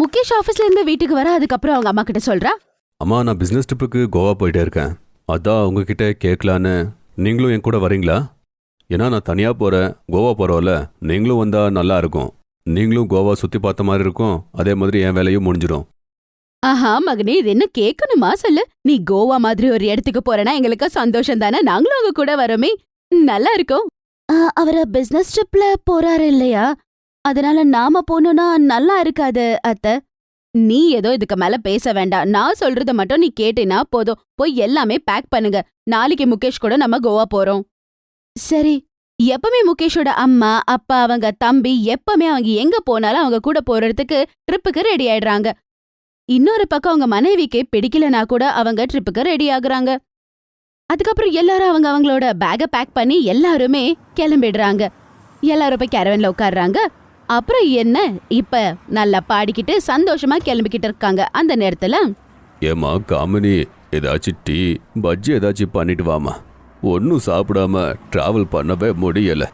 முகேஷ் ஆபீஸ்ல இருந்து வீட்டுக்கு வர அதுக்கப்புறம் அவங்க அம்மா கிட்ட சொல்றா? அம்மா நான் பிஸ்னஸ் ட்ரிப்புக்கு கோவா போயிட்டே இருக்கேன். அதான் உங்ககிட்ட கேட்கலான்னு. நீங்களும் என் கூட வரீங்களா? ஏன்னா நான் தனியாக போகிறேன் கோவா போகிறோம்ல நீங்களும் வந்தால் நல்லா இருக்கும். நீங்களும் கோவா சுற்றி பார்த்த மாதிரி இருக்கும். அதே மாதிரி என் வேலையும் முடிஞ்சிடும். ஆஹா மகனே இது என்ன கேட்கணுமா சொல்லு? நீ கோவா மாதிரி ஒரு இடத்துக்கு போறேன்னா எங்களுக்கு சந்தோஷம் தானே? நாங்களும் உங்க கூட வரோமே. நல்லா இருக்கும். அவர பிசினஸ் ட்ரிப்ல போறாரு இல்லையா? அதனால நாம போனோம்னா நல்லா இருக்காது அத்த. நீ ஏதோ இதுக்கு மேல பேச வேண்டாம். நான் சொல்றத மட்டும் நீ கேட்டினா போதும். போய் எல்லாமே பேக் பண்ணுங்க. நாளைக்கு முகேஷ் கூட நம்ம கோவா போறோம். சரி. எப்பவுமே முகேஷோட அம்மா அப்பா அவங்க தம்பி எப்பவுமே அவங்க எங்க போனாலும் அவங்க கூட போறதுக்கு ட்ரிப்புக்கு ரெடி ஆயிடுறாங்க. இன்னொரு பக்கம் அவங்க மனைவிக்கு பிடிக்கலனா கூட அவங்க ட்ரிப்புக்கு ரெடி ஆகுறாங்க. அதுக்கப்புறம் எல்லாரும் அவங்க அவங்களோட பேக்கை பேக் பண்ணி எல்லாருமே கிளம்பிடுறாங்க. எல்லாரும் போய் கேரவன்ல உட்காடுறாங்க அப்புறம் என்ன? இப்ப நல்லா பாடிக்கிட்டு சந்தோஷமா கிளம்பிக்கிட்டு இருக்காங்க அந்த நேரத்துல. ஏம்மா காமினி ஏதாச்சும் டீ பஜ்ஜி ஏதாச்சும் பண்ணிட்டு வாமா ஒன்றும் சாப்பிடாம ட்ராவல் பண்ணவே முடியல.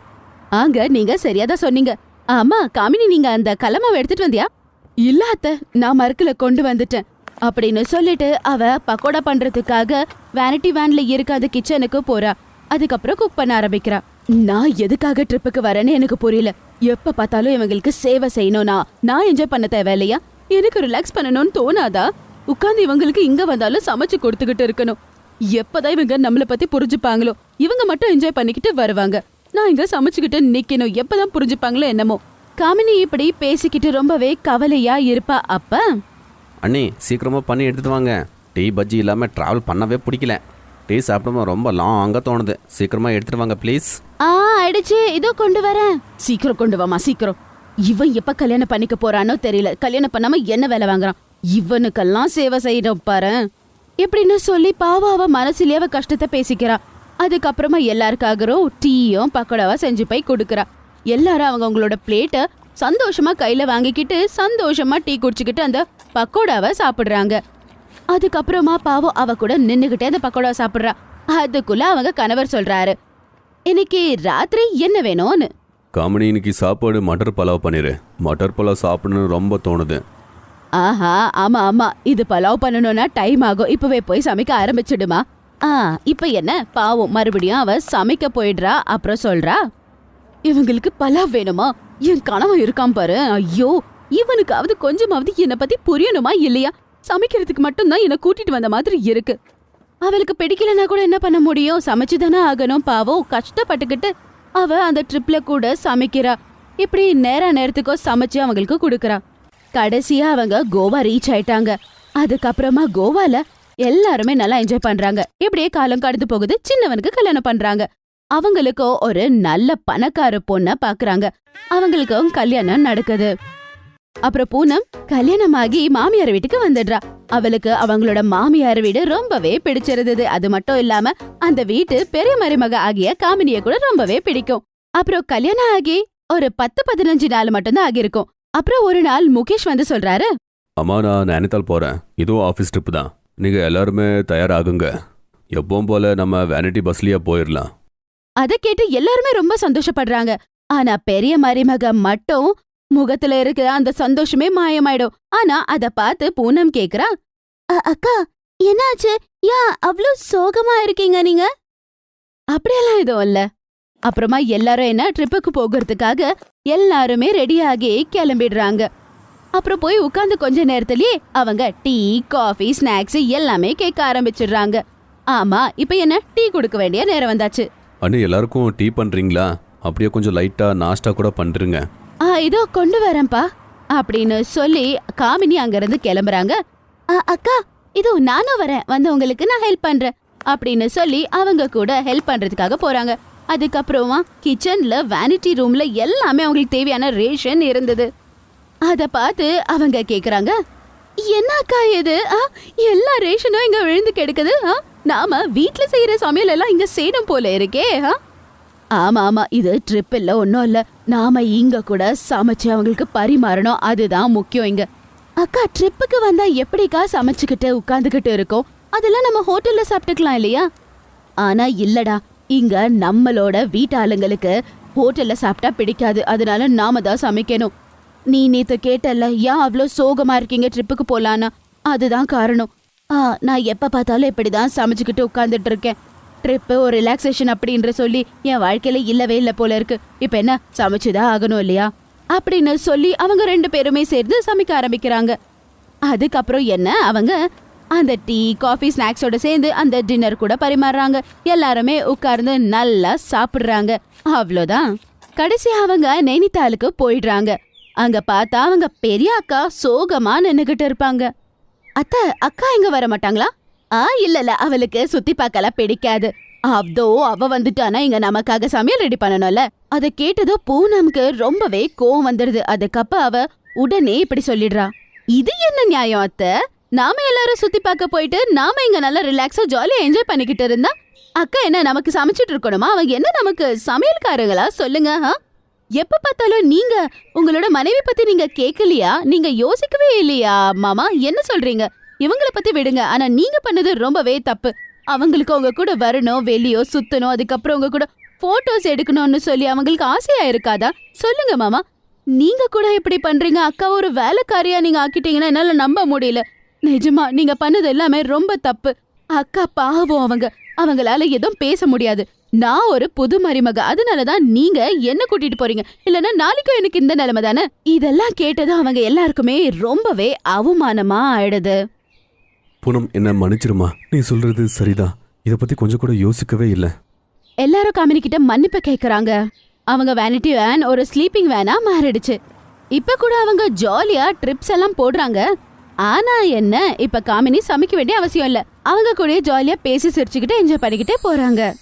ஆங்க நீங்க சரியாதான் சொன்னீங்க. ஆமா காமினி நீங்க அந்த கலமாவை எடுத்துட்டு வந்தியா? இல்ல அத்த நான் மறுக்கல கொண்டு வந்துட்டேன். அப்படின்னு சொல்லிட்டு அவ பக்கோடா பண்றதுக்காக வேனிட்டி வேன்ல இருக்க அந்த கிச்சனுக்கு போறா. அதுக்கப்புறம் குக் பண்ண ஆரம்பிக்கிறா. நான் எதுக்காக ட்ரிப்புக்கு வரேன்னு எனக்கு புரியல. எப்ப பார்த்தாலும் இவங்களுக்கு சேவை செய்யணும்னா நான் என்ஜாய் பண்ண தேவையில்லையா எனக்கு ரிலாக்ஸ் பண்ணணும்னு தோணாதா? உட்காந்து இவங்களுக்கு இங்க வந்தாலும் சமைச்சு கொடுத்துக்கிட்டு இருக்கணும். எப்பதான் இவங்க நம்மளை பத்தி புரிஞ்சுப்பாங்களோ இவங்க மட்டும் என்ஜாய் பண்ணிக்கிட்டு வருவாங்க. நான் இங்க சமைச்சுக்கிட்டு நிக்கணும். எப்பதான் புரிஞ்சுப்பாங்களோ என்னமோ. காமினி இப்படி பேசிக்கிட்டு ரொம்பவே கவலையா இருப்பா. அப்ப? அண்ணி சீக்கிரமா பண்ணி எடுத்துட்டு வாங்க. டீ பஜ்ஜி இல்லாமல் ட்ராவல் பண்ணவே பிடிக்கல. டீ சாப்பிடும்போது ரொம்ப லாங்காக தோணுது. சீக்கிரமாக எடுத்துட்டு வாங்க ப்ளீஸ் ஆ ஆயிடுச்சு இதோ கொண்டு வரேன். சீக்கிரம் கொண்டு வாமா சீக்கிரம். இவன் எப்ப கல்யாணம் பண்ணிக்க போறானோ தெரியல. கல்யாணம் பண்ணாம என்ன வேலை வாங்குறான்? இவனுக்கெல்லாம் சேவை செய்யறோம் பாரு. எப்படின்னு சொல்லி பாவம் அவ மனசுலயே அவ கஷ்டத்தை பேசிக்கிறா. அதுக்கப்புறமா எல்லாருக்காகவும் டீயும் பக்கோடாவா செஞ்சு போய் கொடுக்கறா. எல்லாரும் அவங்க அவங்களோட பிளேட்டை சந்தோஷமா கையில வாங்கிக்கிட்டு சந்தோஷமா டீ குடிச்சுக்கிட்டு அந்த பக்கோடாவை சாப்பிடுறாங்க. அதுக்கப்புறமா பாவம் அவ கூட நின்னுகிட்டே அந்த பக்கோடா சாப்பிடுறா. அதுக்குள்ள அவங்க கணவர் சொல்றாரு. இன்னைக்கு ராத்திரி என்ன வேணும்னு? காமினி இன்னைக்கு சாப்பாடு மட்டர் பலாவ் பண்ணிடு மட்டர் பலாவ் சாப்பிடணும்னு ரொம்ப தோணுது. ஆஹா ஆமா ஆமா. இது பலாவ் பண்ணணும்னா டைம் ஆகும். இப்பவே போய் சமைக்க ஆரம்பிச்சிடுமா? ஆ இப்ப என்ன? பாவம். மறுபடியும் அவ சமைக்க போயிடுறா. அப்புறம் சொல்றா? இவங்களுக்கு பலாவ் வேணுமா? என் கனவு இருக்கான் பாரு. ஐயோ இவனுக்காவது கொஞ்சமாவது என்னை பத்தி புரியணுமா இல்லையா? சமைக்கிறதுக்கு மட்டும்தான் என்னை கூட்டிட்டு வந்த மாதிரி இருக்கு. அவளுக்கு பிடிக்கலனா கூட என்ன பண்ண முடியும்? சமைச்சுதானே ஆகணும் பாவம். கஷ்டப்பட்டுக்கிட்டு அவ அந்த ட்ரிப்ல கூட சமைக்கிறா. இப்படி நேர நேரத்துக்கோ சமைச்சு அவங்களுக்கு கொடுக்கறா. கடைசியா அவங்க கோவா ரீச் ஆயிட்டாங்க. அதுக்கப்புறமா கோவால எல்லாருமே நல்லா என்ஜாய் பண்றாங்க. இப்படியே காலம் கடந்து போகுது. சின்னவனுக்கு கல்யாணம் பண்றாங்க. அவங்களுக்கும் ஒரு நல்ல பணக்கார பொண்ண பாக்குறாங்க. அவங்களுக்கும் கல்யாணம் நடக்குது. அப்புறம் பூனம் கல்யாணமாகி மாமியார் வீட்டுக்கு வந்துடுறா. அவளுக்கு அவங்களோட மாமியார் வீடு ரொம்பவே பிடிச்சிருந்தது. அது மட்டும் இல்லாம அந்த வீட்டு பெரிய மருமக ஆகிய காமினிய கூட ரொம்பவே பிடிக்கும். அப்புறம் கல்யாணம் ஆகி ஒரு பத்து பதினஞ்சு நாள் மட்டும்தான் ஆகியிருக்கும். அப்புறம் ஒரு நாள் முகேஷ் வந்து சொல்றாரு அம்மா நான் நைனித்தால் போகிறேன் இதுவும் ஆஃபீஸ் ட்ரிப்பு தான். நீங்கள் எல்லாருமே தயாராகுங்க. எப்பவும் போல நம்ம வேனிட்டி பஸ்லயே போயிடலாம் அத கேட்டு எல்லாருமே ரொம்ப சந்தோஷப்படுறாங்க. ஆனா பெரிய மருமக மட்டும் முகத்துல இருக்கிற அந்த சந்தோஷமே மாயமாயிடும். ஆனா அத பார்த்து பூனம் கேக்குறா "அ- அக்கா என்னாச்சு? யா அவ்வளோ சோகமா இருக்கீங்க நீங்க? அப்படியெல்லாம் எதுவும் இல்ல. அப்புறமா எல்லாரும் என்ன ட்ரிப்புக்கு போகிறதுக்காக எல்லாருமே ரெடியாகி கிளம்பிடுறாங்க. அப்புறம் போய் உட்காந்து கொஞ்ச நேரத்திலேயே அவங்க டீ காஃபி ஸ்நாக்ஸ் எல்லாமே கேட்க ஆரம்பிச்சிடுறாங்க. ஆமா இப்ப என்ன டீ கொடுக்க வேண்டிய நேரம் வந்தாச்சு. அண்ணி எல்லாருக்கும் டீ பண்றீங்களா? அப்படியே கொஞ்சம் லைட்டாக நாஸ்டா கூட பண்றீங்க. இதோ கொண்டு வரேன்ப்பா. அப்படின்னு சொல்லி காமினி அங்கிருந்து கிளம்புறாங்க. "ஆ, அக்கா இதோ நானும் வரேன். வந்து உங்களுக்கு நான் ஹெல்ப் பண்றேன். அப்படின்னு சொல்லி அவங்க கூட ஹெல்ப் பண்றதுக்காக போறாங்க. அதுக்கப்புறமா கிச்சன்ல வேனிட்டி ரூம்ல எல்லாமே அவங்களுக்கு தேவையான ரேஷன் இருந்தது. அதை பார்த்து அவங்க கேக்குறாங்க என்ன அக்கா இது? ஆ, எல்லா ரேஷனும் இங்க விழுந்து கிடக்குது? ஆ? நாம வீட்டுல செய்யற சமையல் எல்லாம் இங்க செய்யணும் போல இருக்கே ஆ? ஆமா ஆமா இது ட்ரிப் இல்ல ஒன்றும் இல்ல. நாம இங்க கூட சமைச்சு அவங்களுக்கு பரிமாறணும் அதுதான் முக்கியம் இங்க. அக்கா ட்ரிப்புக்கு வந்தா எப்படிக்கா சமைச்சுக்கிட்டு உட்காந்துக்கிட்டு இருக்கோம்? அதெல்லாம் நம்ம ஹோட்டல்ல சாப்பிட்டுக்கலாம் இல்லையா? ஆனா இல்லடா. இங்க நம்மளோட வீட்டாளுங்களுக்கு ஹோட்டல்ல சாப்பிட்டா பிடிக்காது. அதனால நாம தான் சமைக்கணும். நீ நேத்து கேட்டல்ல ஏன் அவ்வளோ சோகமா இருக்கீங்க ட்ரிப்புக்கு போலான்னா? அதுதான் காரணம். ஆ நான் எப்ப பார்த்தாலும் இப்படிதான் சமைச்சுக்கிட்டு உட்காந்துட்டு இருக்கேன். ட்ரிப்பு ஒரு ரிலாக்ஸேஷன் அப்படின்ற சொல்லி என் வாழ்க்கையில இல்லவே இல்லை போல இருக்கு. இப்ப என்ன? சமைச்சுதான் ஆகணும் இல்லையா? அப்படின்னு சொல்லி அவங்க ரெண்டு பேருமே சேர்ந்து சமைக்க ஆரம்பிக்கிறாங்க. அதுக்கப்புறம் என்ன? அவங்க அந்த டீ காஃபி ஸ்நாக்ஸோட சேர்ந்து அந்த டின்னர் கூட பரிமாறுறாங்க. எல்லாருமே உட்கார்ந்து நல்லா சாப்பிடுறாங்க. அவ்வளோதான். கடைசி அவங்க நைனிதாலுக்கு போயிடுறாங்க. அங்க பார்த்தா அவங்க பெரிய அக்கா சோகமா நின்னுகிட்டு இருப்பாங்க. அத்தை அக்கா இங்க வர மாட்டாங்களா? ஆ இல்லல அவளுக்கு சுத்தி பார்க்கலாம் பிடிக்காது. அதோ அவ வந்துட்டானா இங்க நமக்காக சமையல் ரெடி பண்ணணும்ல? அத கேட்டதோ பூனம்க்கு ரொம்பவே கோவம் வந்துடுது அதுக்கப்ப அவ உடனே இப்படி சொல்லிடுறா. இது என்ன நியாயம் அத்தை? நாம எல்லாரும் சுத்தி பார்க்க போயிட்டு நாம இங்க நல்லா ரிலாக்ஸா ஜாலியா என்ஜாய் பண்ணிக்கிட்டு இருந்தா? அக்கா என்ன நமக்கு சமைச்சிட்டு இருக்கணுமா? அவங்க என்ன நமக்கு சமையல்காரங்களா? சொல்லுங்க எப்ப பார்த்தாலும் நீங்க உங்களோட மனைவி பத்தி நீங்க கேக்கலையா? நீங்க யோசிக்கவே இல்லையா மாமா? என்ன சொல்றீங்க? இவங்கள பத்தி விடுங்க. ஆனா நீங்க பண்ணது ரொம்பவே தப்பு. அவங்களுக்கு உங்க கூட வரணும் வெளியோ சுத்தணும் அதுக்கப்புறம் உங்க கூட போட்டோஸ் எடுக்கணும்னு சொல்லி அவங்களுக்கு ஆசையா இருக்காதா? சொல்லுங்க மாமா. நீங்க கூட இப்படி பண்றீங்க. அக்கா ஒரு வேலைக்காரியா நீங்க ஆக்கிட்டீங்கன்னா என்னால நம்ப முடியல. நிஜமா நீங்க பண்ணது எல்லாமே ரொம்ப தப்பு. அக்கா பாவம் அவங்க. அவங்களால எதுவும் பேச முடியாது. நான் ஒரு புது மருமக. அதனாலதான் நீங்க என்ன கூட்டிட்டு போறீங்க? இல்லனா நாளைக்கும் எனக்கு இந்த நிலைமை தானே இதெல்லாம் கேட்டதும் அவங்க எல்லாருக்குமே ரொம்பவே அவமானமா ஆயிடுது. பூனம் என்ன மன்னிச்சிருமா? நீ சொல்றது சரிதான். இதை பத்தி கொஞ்சம் கூட யோசிக்கவே இல்லை. எல்லாரும் காமினி கிட்ட மன்னிப்பு கேக்குறாங்க. அவங்க வேனிட்டி வேன் ஒரு ஸ்லீப்பிங் வேனா மாறிடுச்சு. இப்ப கூட அவங்க ஜாலியா ட்ரிப்ஸ் எல்லாம் போடுறாங்க. ஆனா என்ன இப்ப காமினி சமைக்க வேண்டிய அவசியம் இல்ல. அவங்க கூட ஜாலியா பேசி சிரிச்சுக்கிட்டு என்ஜாய் பண்ணிக்கிட்டே போறாங்க.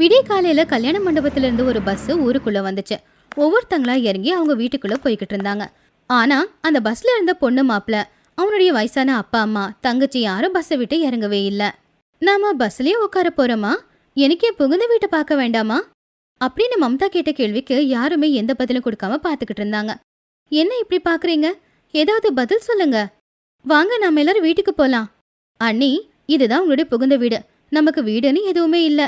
விடிய காலையில் கல்யாண மண்டபத்துல இருந்து ஒரு பஸ்ஸு ஊருக்குள்ளே வந்துச்சு. ஒவ்வொருத்தங்களா இறங்கி அவங்க வீட்டுக்குள்ளே போய்கிட்டு இருந்தாங்க. ஆனால் அந்த பஸ்ல இருந்த பொண்ணு மாப்பிள அவனுடைய வயசான அப்பா அம்மா தங்கச்சி யாரும் பஸ்ஸை விட்டு இறங்கவே இல்லை. நாம பஸ்லயே உட்கார போறோமா? எனக்கே புகுந்த வீட்டை பார்க்க வேண்டாமா? அப்படின்னு மம்தா கேட்ட கேள்விக்கு யாருமே எந்த பதிலும் கொடுக்காம பார்த்துக்கிட்டு இருந்தாங்க. என்ன இப்படி பார்க்குறீங்க? ஏதாவது பதில் சொல்லுங்க. வாங்க நாம எல்லாரும் வீட்டுக்கு போலாம். அண்ணி இதுதான் உங்களுடைய புகுந்த வீடு. நமக்கு வீடுன்னு எதுவுமே இல்லை.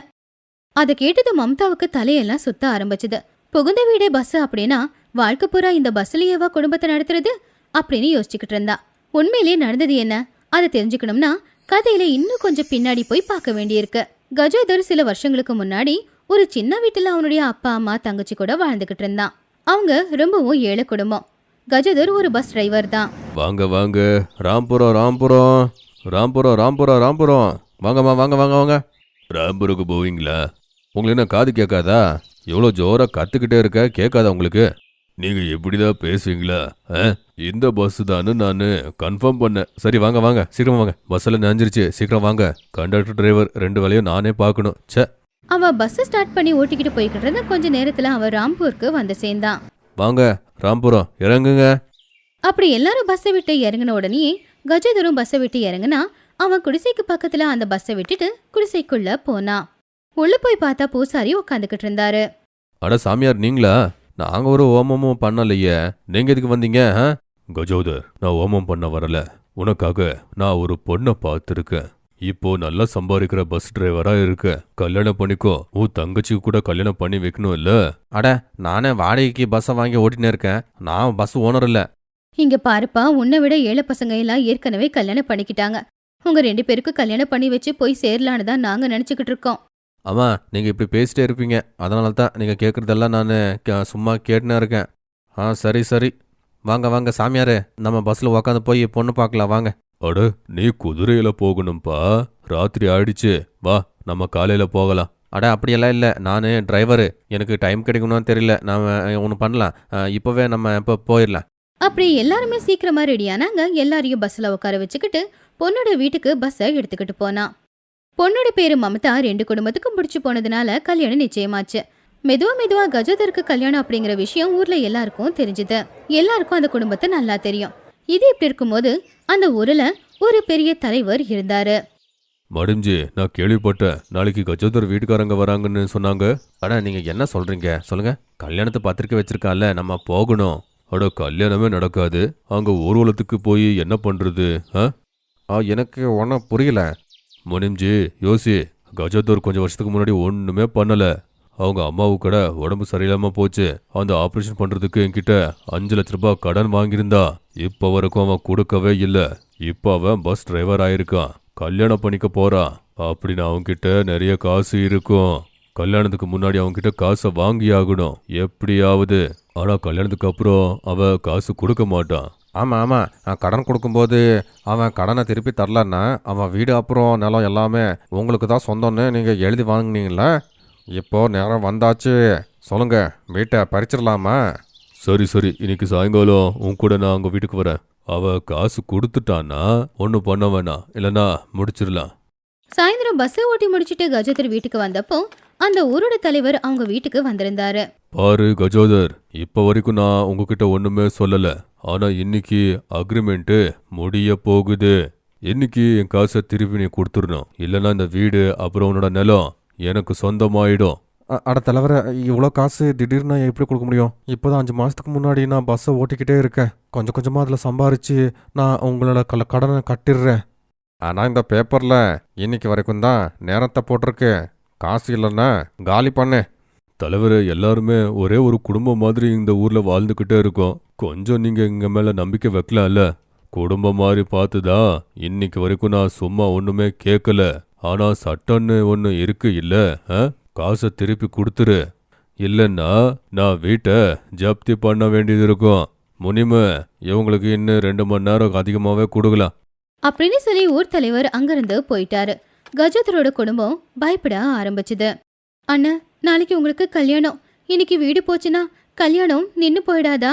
அதை கேட்டது மம்தாவுக்கு தலையெல்லாம் சுத்த ஆரம்பிச்சது. புகுந்த வீடே பஸ் அப்படின்னா வாழ்க்கை பூரா இந்த பஸ்லயேவா குடும்பத்தை நடத்துறது? அப்படின்னு யோசிச்சுக்கிட்டு இருந்தா. உண்மையிலேயே நடந்தது என்ன? அதை தெரிஞ்சுக்கணும்னா கதையில இன்னும் கொஞ்சம் பின்னாடி போய் பார்க்க வேண்டியிருக்கு. கஜோதர் சில வருஷங்களுக்கு முன்னாடி ஒரு சின்ன வீட்டுல அவனுடைய அப்பா அம்மா தங்கச்சி கூட வாழ்ந்துகிட்டு இருந்தான் அவங்க ரொம்பவும் ஏழை குடும்பம். கஜோதர் ஒரு பஸ் டிரைவர் தான். வாங்க வாங்க. ராம்புரம் ராம்புரம். ராம்புரம் ராம்புரம் ராம்புரம். வாங்கம்மா வாங்க வாங்க வாங்க. ராம்புருக்கு போவீங்களா? உங்களுக்கு என்ன காது கேட்காதா? எவ்வளோ ஜோரா கத்துக்கிட்டே இருக்க கேட்காதா உங்களுக்கு? நீங்க எப்படிதான் பேசுவீங்களா ஆ? இந்த பஸ் தானு நான். கன்ஃபார்ம் பண்ணேன். சரி வாங்க வாங்க. சீக்கிரம் வாங்க. பஸ்ஸில் நனைஞ்சிருச்சு. சீக்கிரம் வாங்க. கண்டக்டர் டிரைவர் ரெண்டு வேலையும் நானே பார்க்கணும். ச்சே. அவ பஸ் ஸ்டார்ட் பண்ணி ஓட்டிக்கிட்டு போய்கிட்டு இருந்த கொஞ்ச நேரத்துல அவன் ராம்பூருக்கு வந்து சேர்ந்தான். வாங்க ராம்புரம். இறங்குங்க. அப்படி எல்லாரும் பஸ்ஸை விட்டு இறங்கின உடனே கஜதரும் பஸ்ஸை விட்டு இறங்குனா அவன் குடிசைக்கு பக்கத்துல அந்த பஸ்ஸை விட்டுட்டு குடிசைக்குள்ள போனான். உள்ள போய் பார்த்தா பூசாரி உட்காந்துக்கிட்டு இருந்தாரு. அட சாமியார் நீங்களா? நாங்க ஒரு ஓமமும் பண்ணலையே. நீங்க எதுக்கு வந்தீங்க ஆ? கஜோதர் நான் ஓமம் பண்ண வரல. உனக்காக நான் ஒரு பொண்ணை பார்த்துருக்கேன். இப்போ நல்லா சம்பாதிக்கிற பஸ் டிரைவரா இருக்க. கல்யாணம் பண்ணிக்கோ. உன் தங்கச்சிக்கு கூட கல்யாணம் பண்ணி வைக்கணும் இல்ல? அட நானே வாடகைக்கு பஸ்ஸை வாங்கி ஓட்டினே இருக்கேன். நான் பஸ் ஓனர் இல்லை. இங்க பாருப்பா உன்னை விட ஏழை பசங்க எல்லாம் ஏற்கனவே கல்யாணம் பண்ணிக்கிட்டாங்க. உங்க ரெண்டு பேருக்கு கல்யாணம் பண்ணி வச்சு போய் சேரலான்னு தான் நாங்க நினைச்சுக்கிட்டு இருக்கோம். ஆமா நீங்க இப்படி பேசிட்டே இருப்பீங்க. அதனால தான் நீங்க கேட்குறதெல்லாம் நான் சும்மா கேட்டுனே இருக்கேன். ஆ சரி சரி. வாங்க வாங்க சாமியாரே. நம்ம பஸ்ல உக்காந்து போய் பொண்ணு பார்க்கலாம் வாங்க. அட நீ குதிரையில போகணும்பா. ராத்திரி ஆயிடுச்சு. வா நம்ம காலையில போகலாம். அட அப்படியெல்லாம் இல்லை. நான் டிரைவரு. எனக்கு டைம் கிடைக்கணும்னு தெரியல. நாம் ஒன்று பண்ணலாம். இப்போவே நம்ம இப்போ போயிடலாம். அப்படி எல்லாருமே சீக்கிரமா ரெடியானாங்க எல்லாரையும் பஸ்ல உட்கார வச்சுக்கிட்டு பொண்ணோட வீட்டுக்கு பஸ்ஸை எடுத்துக்கிட்டு போனான் பொண்ணோட பேரு மமதா ரெண்டு குடும்பத்துக்கும் பிடிச்சு போனதுனால கல்யாணம் நிச்சயமாச்சு. மெதுவா மெதுவா கஜோதருக்கு கல்யாணம் அப்படிங்கிற விஷயம் ஊர்ல எல்லாருக்கும் தெரிஞ்சுது. எல்லாருக்கும் அந்த குடும்பத்தை நல்லா தெரியும். இது இப்படி இருக்கும்போது அந்த ஊர்ல ஒரு பெரிய தலைவர் இருந்தாரு. மடிஞ்சு நான் கேள்விப்பட்டேன். நாளைக்கு கஜோதர் வீட்டுக்காரங்க வராங்கன்னு சொன்னாங்க. அட நீங்கள் என்ன சொல்கிறீங்க சொல்லுங்கள் கல்யாணத்தை பத்திரிக்கை வச்சிருக்கால நம்ம போகணும். அட கல்யாணமே நடக்காது. அங்க ஊர்வலத்துக்கு போய் என்ன பண்றது ஆ? ஆ எனக்கு ஒன்றும் புரியல. முனிம்ஜி யோசி கஜதூர் கொஞ்சம் வருஷத்துக்கு முன்னாடி ஒன்றுமே பண்ணலை. அவங்க அம்மாவுக்கு கூட உடம்பு சரியில்லாமல் போச்சு. அந்த ஆப்ரேஷன் பண்ணுறதுக்கு என்கிட்ட அஞ்சு லட்ச ரூபாய் கடன் வாங்கியிருந்தா. இப்போ வரைக்கும் அவன் கொடுக்கவே இல்லை. இப்போ அவன் பஸ் டிரைவர் ஆயிருக்கான். கல்யாணம் பண்ணிக்க போகிறான் அப்படின்னு அவன்கிட்ட நிறைய காசு இருக்கும். கல்யாணத்துக்கு முன்னாடி அவன்கிட்ட காசை வாங்கி ஆகணும் எப்படியாவது. ஆனால் கல்யாணத்துக்கு அப்புறம் அவன் காசு கொடுக்க மாட்டான். ஆமாம் ஆமாம் கடன் கொடுக்கும்போது அவன் கடனை திருப்பி தரலன்னா அவன் வீடு அப்புறம் நிலம் எல்லாமே உங்களுக்கு தான் சொந்தம்னு நீங்கள் எழுதி வாங்குனீங்களா? இப்போ நேரம் வந்தாச்சு. சொல்லுங்க வீட்டை பறிச்சிடலாமா? சரி சரி. இன்னைக்கு சாயங்காலம் உன் கூட நான் அவங்க வீட்டுக்கு வரேன். அவ காசு கொடுத்துட்டான்னா ஒன்றும் பண்ண வேணாம். இல்லைன்னா முடிச்சிடலாம். சாயந்தரம் பஸ்ஸை ஓட்டி முடிச்சிட்டு கஜோதர் வீட்டுக்கு வந்தப்போ அந்த ஊரோட தலைவர் அவங்க வீட்டுக்கு வந்திருந்தாரு. பாரு கஜோதர் இப்ப வரைக்கும் நான் உங்ககிட்ட ஒண்ணுமே சொல்லல. ஆனா இன்னைக்கு அக்ரிமெண்ட் முடிய போகுது. இன்னைக்கு என் காசை திருப்பி நீ கொடுத்துடணும். இல்லைன்னா இந்த வீடு அப்புறம் உன்னோட நிலம் எனக்கு சொந்தமாயிடும். அட தலைவரை இவ்வளோ காசு திடீர்னு எப்படி கொடுக்க முடியும்? இப்போ தான் அஞ்சு மாதத்துக்கு முன்னாடி நான் பஸ்ஸை ஓட்டிக்கிட்டே இருக்கேன். கொஞ்சம் கொஞ்சமாக அதில் சம்பாரிச்சு நான் உங்களோட கல கடனை கட்டிடுறேன். ஆனால் இந்த பேப்பரில் இன்னைக்கு வரைக்கும் தான் நேரத்தை போட்டிருக்கு. காசு இல்லைன்னா காலி பண்ணு. தலைவர் எல்லாருமே ஒரே ஒரு குடும்பம் மாதிரி இந்த ஊர்ல வாழ்ந்துகிட்டே இருக்கோம். கொஞ்சம் நீங்க எங்க மேல நம்பிக்கை வைக்கலாம்ல. குடும்பம் மாதிரி பார்த்துதான் இன்னைக்கு வரைக்கும் நான் சும்மா ஒண்ணுமே கேட்கல ஆனா சட்டம்னு ஒண்ணு இருக்கு இல்ல ஆ? காசை திருப்பி கொடுத்துரு. இல்லைன்னா நான் வீட்டை ஜப்தி பண்ண வேண்டியது இருக்கும். முனிமு இவங்களுக்கு இன்னும் ரெண்டு மணி நேரம் அதிகமாகவே கொடுக்கலாம். அப்படின்னு சொல்லி ஊர் தலைவர் அங்கிருந்து போயிட்டாரு. கஜோதரோட குடும்பம் பயப்பட ஆரம்பிச்சுது. அண்ணா நாளைக்கு உங்களுக்கு கல்யாணம். இன்னைக்கு வீடு போச்சுன்னா கல்யாணம் நின்று போயிடாதா?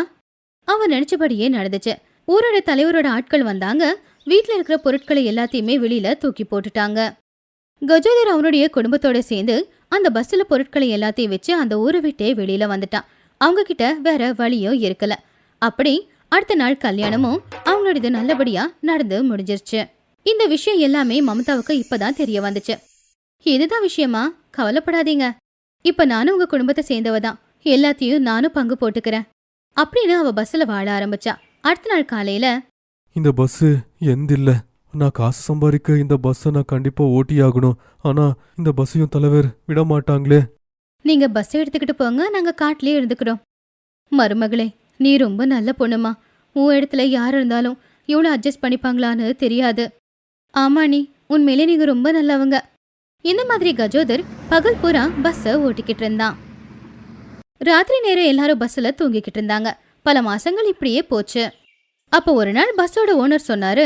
அவன் நினைச்சபடியே நடந்துச்சு. ஊரோட தலைவரோட ஆட்கள் வந்தாங்க. வீட்டில் இருக்கிற பொருட்களை எல்லாத்தையுமே வெளியில தூக்கி போட்டுட்டாங்க. கஜோதர் அவனுடைய குடும்பத்தோட சேர்ந்து அந்த பஸ்ல பொருட்களை எல்லாத்தையும் வச்சு அந்த ஊரை விட்டே வெளியில வந்துட்டான். அவங்க கிட்ட வேற வழியோ இருக்கல. அப்படி அடுத்த நாள் கல்யாணமும் அவங்களோடது நல்லபடியா நடந்து முடிஞ்சிருச்சு. இந்த விஷயம் எல்லாமே மமதாவுக்கு இப்பதான் தெரிய வந்துச்சு. இதுதான் விஷயமா? கவலைப்படாதீங்க. இப்ப நானும் உங்க குடும்பத்தை சேர்ந்தவ தான் எல்லாத்தையும் நானும் பங்கு போட்டுக்கிறேன். அப்படின்னு அவ பஸ்ல வாழ ஆரம்பிச்சா. அடுத்த நாள் காலையில இந்த பஸ்ஸு எந்தில்ல நான் காசு சம்பாதிக்க இந்த பஸ்ஸை நான் கண்டிப்பா ஓட்டி ஆகணும் ஆனா இந்த பஸ்ஸையும் தலைவர் விட மாட்டாங்களே. நீங்க பஸ் எடுத்துக்கிட்டு போங்க. நாங்க காட்டிலே இருந்துக்கிறோம். மருமகளே நீ ரொம்ப நல்ல பொண்ணுமா. உன் இடத்துல யார் இருந்தாலும் இவ்வளோ அட்ஜஸ்ட் பண்ணிப்பாங்களான்னு தெரியாது. ஆமா நீ உண்மையிலே நீங்க ரொம்ப நல்லவங்க. இந்த மாதிரி கஜோதர் பகல் பூரா பஸ்ஸை ஓட்டிக்கிட்டு இருந்தான். ராத்திரி நேரம் எல்லாரும் பஸ்ஸில் தூங்கிக்கிட்டு இருந்தாங்க. பல மாசங்கள் இப்படியே போச்சு. அப்போ ஒரு நாள் பஸ்ஸோட ஓனர் சொன்னாரு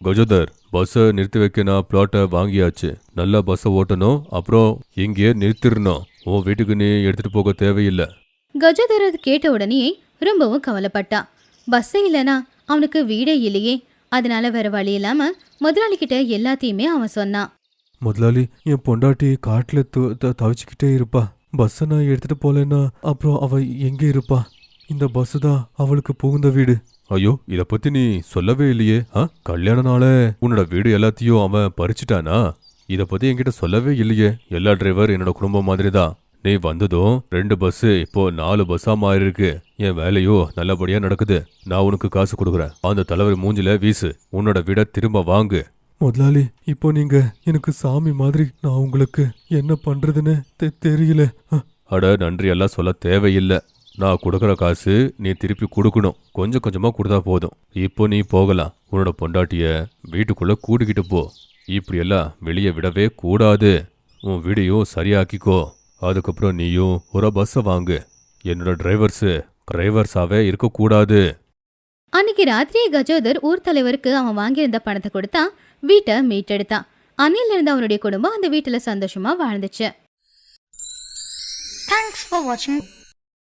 கஜோதர் பஸ்ஸை நிறுத்தி வைக்க நான் பிளாட்டை வாங்கியாச்சு. நல்லா பஸ்ஸை ஓட்டணும் அப்புறம் இங்கேயே நிறுத்திடணும். உன் வீட்டுக்கு நீ எடுத்துட்டு போக தேவையில்லை. கஜோதர் அது கேட்ட உடனே ரொம்பவும் கவலைப்பட்டான். பஸ்ஸே இல்லனா அவனுக்கு வீடே இல்லையே. அதனால வேற வழி இல்லாம முதலாளி கிட்ட எல்லாத்தையுமே அவன் சொன்னான். முதலாளி என் பொண்டாட்டி காட்டுல து- த- தவிச்சுக்கிட்டே இருப்பா. பஸ்ஸை நான் எடுத்துட்டு போலேன்னா அப்புறம் அவ எங்க இருப்பா? இந்த பஸ் தான் அவளுக்கு புகுந்த வீடு. ஐயோ இத பத்தி நீ சொல்லவே இல்லையே ஆ? கல்யாண நாள உன்னோட வீடு எல்லாத்தையும் அவன் பறிச்சுட்டானா? இத பத்தி என்கிட்ட சொல்லவே இல்லையே. எல்லா டிரைவர் என்னோட குடும்பம் மாதிரி தான் நீ வந்ததும் ரெண்டு பஸ் இப்போ நாலு பஸ்ஸா மாறி இருக்கு என் வேலையோ நல்லபடியா நடக்குது. நான் உனக்கு காசு கொடுக்குறேன். அந்த தலைவர் மூஞ்சில வீசு. உன்னோட வீட திரும்ப வாங்கு. முதலாளி இப்போ நீங்க எனக்கு சாமி மாதிரி நான் உங்களுக்கு என்ன பண்றதுன்னு தெரியல. அட நன்றி எல்லாம் சொல்ல தேவையில்லை. நான் கொடுக்குற காசு நீ திருப்பி கொடுக்கணும். கொஞ்சம் கொஞ்சமா கொடுத்தா போதும். இப்போ நீ போகலாம். உன்னோட பொண்டாட்டிய வீட்டுக்குள்ள கூட்டிக்கிட்டு போ. இப்படியெல்லாம் வெளியே விடவே கூடாது. உன் வீடையும் சரியாக்கிக்கோ. அதுக்கப்புறம் நீயும் ஒரு பஸ்ஸை வாங்கு. என்னோட டிரைவர்ஸு டிரைவர்ஸாவே இருக்கக்கூடாது. அன்னைக்கு ராத்திரியே கஜோதர் ஊர் தலைவருக்கு அவன் வாங்கியிருந்த பணத்தை கொடுத்தா வீட்டை மீட்டெடுத்தான். அன்னையில இருந்து அவனுடைய குடும்பம் அந்த வீட்டுல சந்தோஷமா வாழ்ந்துச்சு. Thanks for watching.